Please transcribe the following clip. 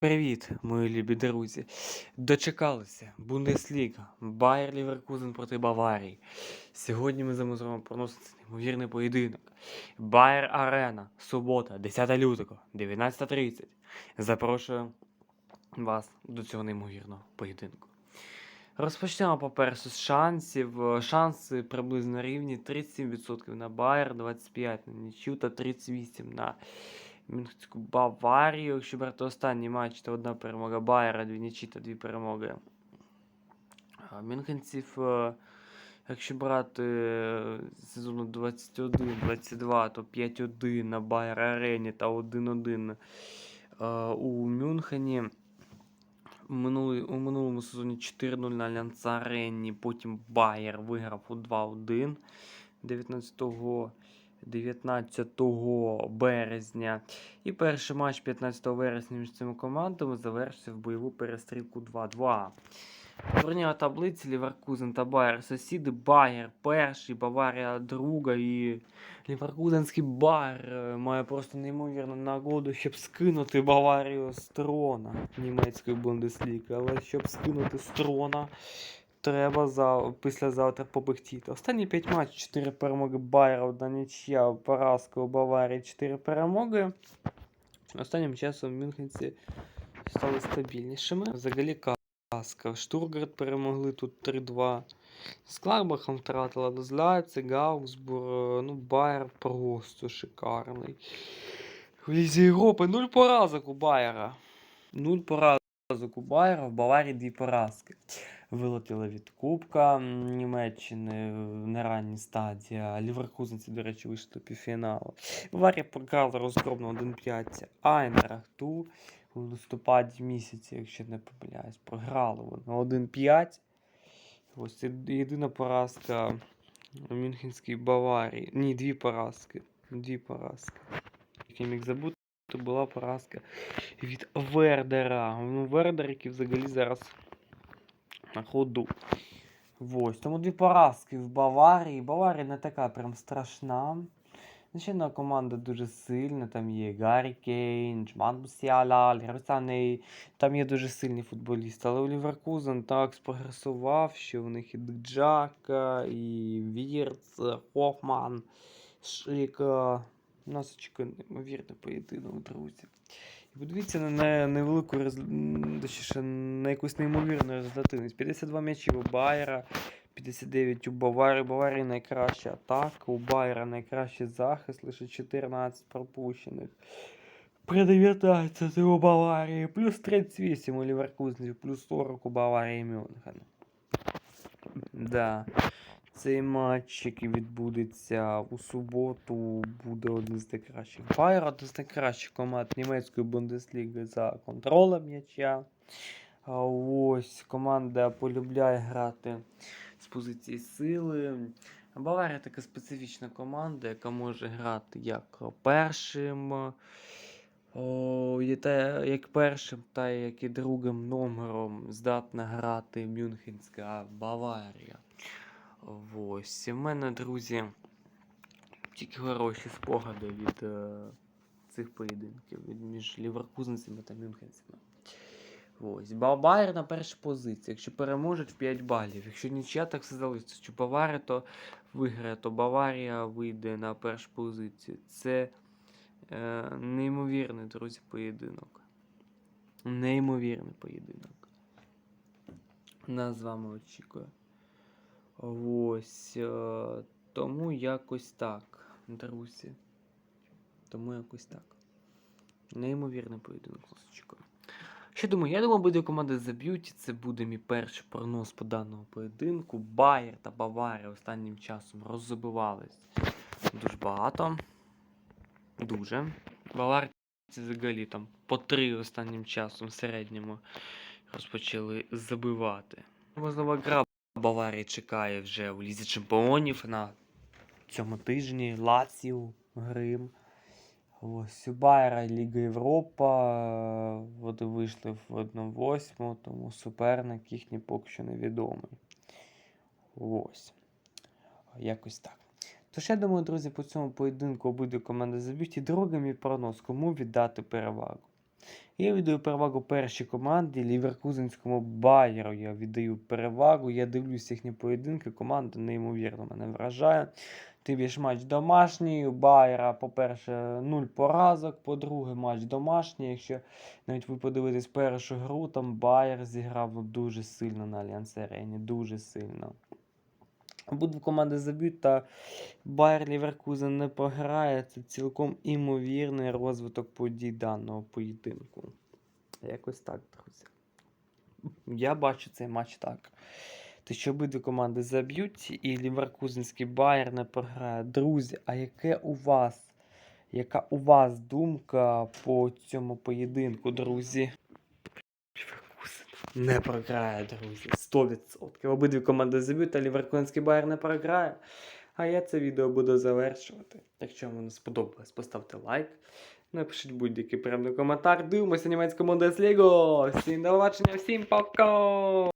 Привіт, мої любі друзі. Дочекалися. Бундесліга. Байер Ліверкузен проти Баварії. Сьогодні ми з вами проносити неймовірний поєдинок. Байер Арена. Субота, 10 лютого, 19.30. Запрошую вас до цього неймовірного поєдинку. Розпочнемо, по-перше, з шансів. Шанси приблизно рівні 37% на Байер, 25% на нічю та 38% на Мюнхенську Баварію. Якщо брати останній матч, то одна перемога Байера, дві нічі та дві перемоги. Мюнхенців, якщо брати сезону 21-22, то 5-1 на Байер Арені та 1-1 е, у Мюнхені. Минулий, у минулому сезоні 4-0 на Альянс Арені, потім Байер виграв у 2-1 19 19 березня. І перший матч 15 вересня між цими командами завершився в бойову перестрілку 2-2. Турніра таблиці Ліверкузен та Байер сусіди. Байер перший, Баварія друга і Ліверкузенський Байер е, має просто неймовірну нагоду, щоб скинути Баварію з трона німецької Бундесліги. Але щоб скинути з трона, треба за, післязавтра побихтіти. Останні 5 матчів, 4 перемоги Байера, одна нічия, поразка у Баварії, 4 перемоги. Останнім часом мюнхенці стали стабільнішими. Взагалі казка. Штургард перемогли тут 3-2. З Кларбахом втратила до Зляйці, Гаусбур, е, ну Байер просто шикарний. В Лізі Європи 0 поразок у Байера. 0 поразок у Байера, в Баварії 2 поразки. Вилетіли від Кубка Німеччини на ранній стадії. Ліверкузенці, до речі, вийшли до півфіналу. Баварія програла розгромно 1-5 Айнрахту у листопаді місяці, якщо не помиляюсь, програли вони 1-5. Ось єдина поразка у Мюнхенській Баварії. Ні, дві поразки. Дві поразки. Як я міг забути, то була поразка від Вердера. Ну, Вердер, який взагалі зараз на ходу. Ось. Тому дві поразки в Баварії. Баварія не така прям страшна. Звичайно, команда дуже сильна. Там є Гаррі Кейн, Джман Мусіаля, Лерцаней. Там є дуже сильні футболісти. Але у Ліверкузен так спрогресував, що в них і Джака, і Вірц, Хофман, Шика. Нас очікує неймовірний поєдинок, друзі. Подивіться на невелику рез... точніше, на якусь неймовірну результативність. 52 м'ячів у Байера, 59 у Баварії. Баварії найкраща атака, у Байера найкращий захист, лише 14 пропущених. При 19 у Баварії, плюс 38 у Ліверкузенів, плюс 40 у Баварії Мюнхен. Да. Цей матч, який відбудеться у суботу, буде один з найкращих. Байер один з найкращих команд німецької Бундесліги за контролем м'яча. Ось команда полюбляє грати з позиції сили. Баварія така специфічна команда, яка може грати як першим, о, є та, як першим, та як і другим номером здатна грати Мюнхенська Баварія. Ось. У мене, друзі, тільки хороші спогади від е, цих поєдинків від між ліверкузенцями та мюнхенцями. Ось. Ба- на першій позиції. Якщо переможуть 5 балів. Якщо нічия, так все залишиться. Якщо Баварія, то виграє, то Баварія вийде на першу позицію. Це е, неймовірний, друзі, поєдинок. Неймовірний поєдинок. Нас з вами очікує. Ось. е, Тому якось так, друзі. Тому якось так. Неймовірний поєдинок нас очікує. Що думаю? Я думаю, буде команда заб'ють. Це буде мій перший прогноз по даному поєдинку. Байер та Баварія останнім часом роззабивались дуже багато. Дуже. Баварці взагалі там по три останнім часом в середньому розпочали забивати. Можливо, гра Баварії чекає вже у Лізі Чемпіонів на цьому тижні. Лаціо, Грим. Ось у Байера Ліга Європа. Вони вийшли в 1-8, тому суперник їхній поки що невідомий. Ось. Якось так. Тож я думаю, друзі, по цьому поєдинку обидві команди заб'ють. І другий мій прогноз, кому віддати перевагу. Я віддаю перевагу першій команді Ліверкузенському Байеру. Я віддаю перевагу. Я дивлюсь їхні поєдинки. Команда неймовірно мене вражає. Тибі ж матч домашній. У Байера, по-перше, нуль поразок. По-друге, матч домашній. Якщо навіть ви подивитесь першу гру, там Байер зіграв дуже сильно на Альянс Арені. Дуже сильно. Обидві команди заб'ють, та Байер Ліверкузен не програє. Це цілком імовірний розвиток подій даного поєдинку. Якось так, друзі. Я бачу цей матч так. Те, що обидві команди заб'ють, і Ліверкузенський Байер не програє. Друзі, а яке у вас? Яка у вас думка по цьому поєдинку, друзі? Ліверкузен не програє, друзі. 100%. Обидві команди заб'ють, а Ліверкузенський Байер не програє. А я це відео буду завершувати. Якщо вам сподобалось, поставте лайк. Напишіть будь-який приємний коментар. Дивимося німецьку Бундеслігу. Всім до побачення, всім пока!